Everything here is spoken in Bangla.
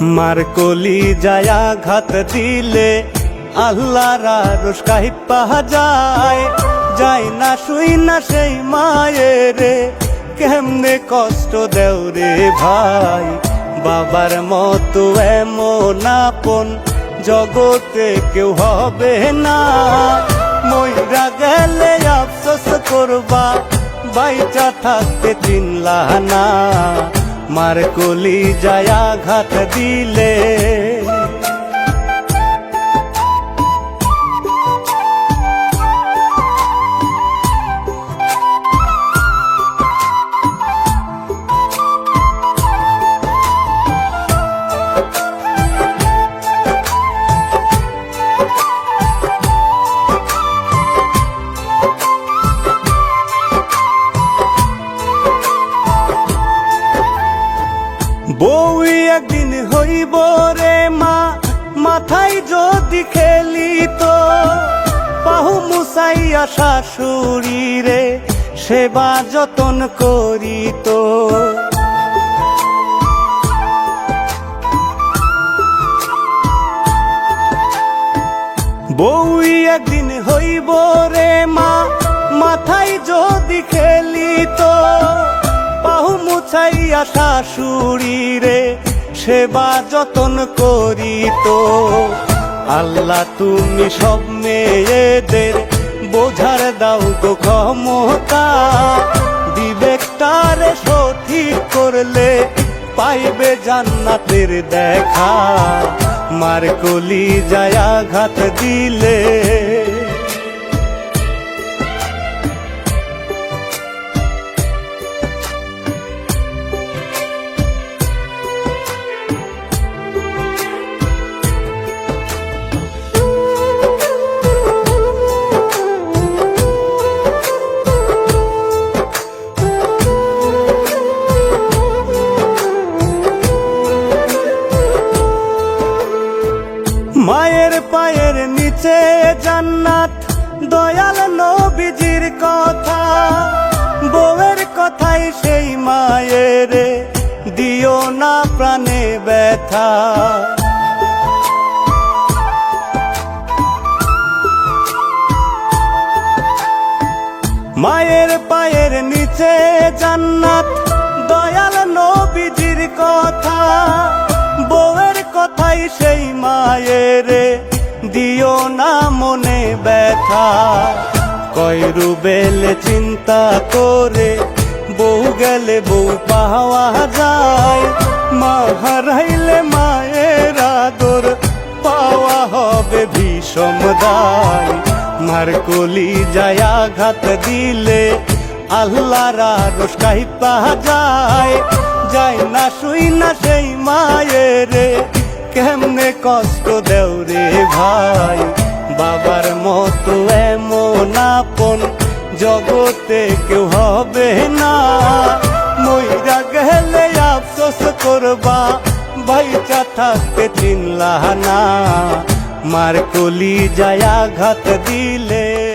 মার কলি যায়া ঘাত দিলে, আল্লাহর আরশ কাহিপা যায়। যায় না শুই না সেই মায়েরে কেমনে কষ্ট দেও রে ভাই? বাবার মতো এমন আপন জগতে কেউ হবে না। মইরা গেলে আফসোস করবা, বাইচা থাকতে চিনলা না মার কলি যায় আঘাত দিলে। একদিন রে মা, মাথায় যদি তো। পাহু মুসাইয়া শাশুড়ি রে, সেবা যতন করি তো। বউই একদিন হইব রে মা, মাথায় যদি তো। বাহু মুছাইয়া শাশুড়ি রে সেবা যতন করি তো, আল্লাহ তুমি সব মেয়েদের বোঝার দাও গো ক্ষমতা। বিবেকটারে সঠিক করলে পাইবে জান্নাতের দেখা। মার কলি যায়া ঘাত দিলে পায়ের নিচে জান্নাত, দয়াল নবীজির কথা। বউয়ের কথাই সেই মায়ের, দিও না প্রাণে ব্যথা। মায়ের পায়ের নিচে জান্নাত, দয়াল নবীজির কথা। বউয়ের কথাই সেই মায়ের দিও না মনে ব্যথা। কয় রুবেলে, চিন্তা করে, বউ গেলে বউ পাওয়া যায়। মা হারাইলে মায়ের আদর পাওয়া হবে ভীষণ দায়। মার কলি যায়া ঘাত দিলে আল্লাহর আরশ কাহিপা যায়। যায় না শুই না সেই মায়ের কেমনে কষ্ট দেও রে ভাই? বাবার মতো এমন আপন জগতে কেউ হবে না। মইরা গেলে আফসোস করবা, বাইচা থাকতে চিনলা না। মার কলি যায়া ঘাত দিলে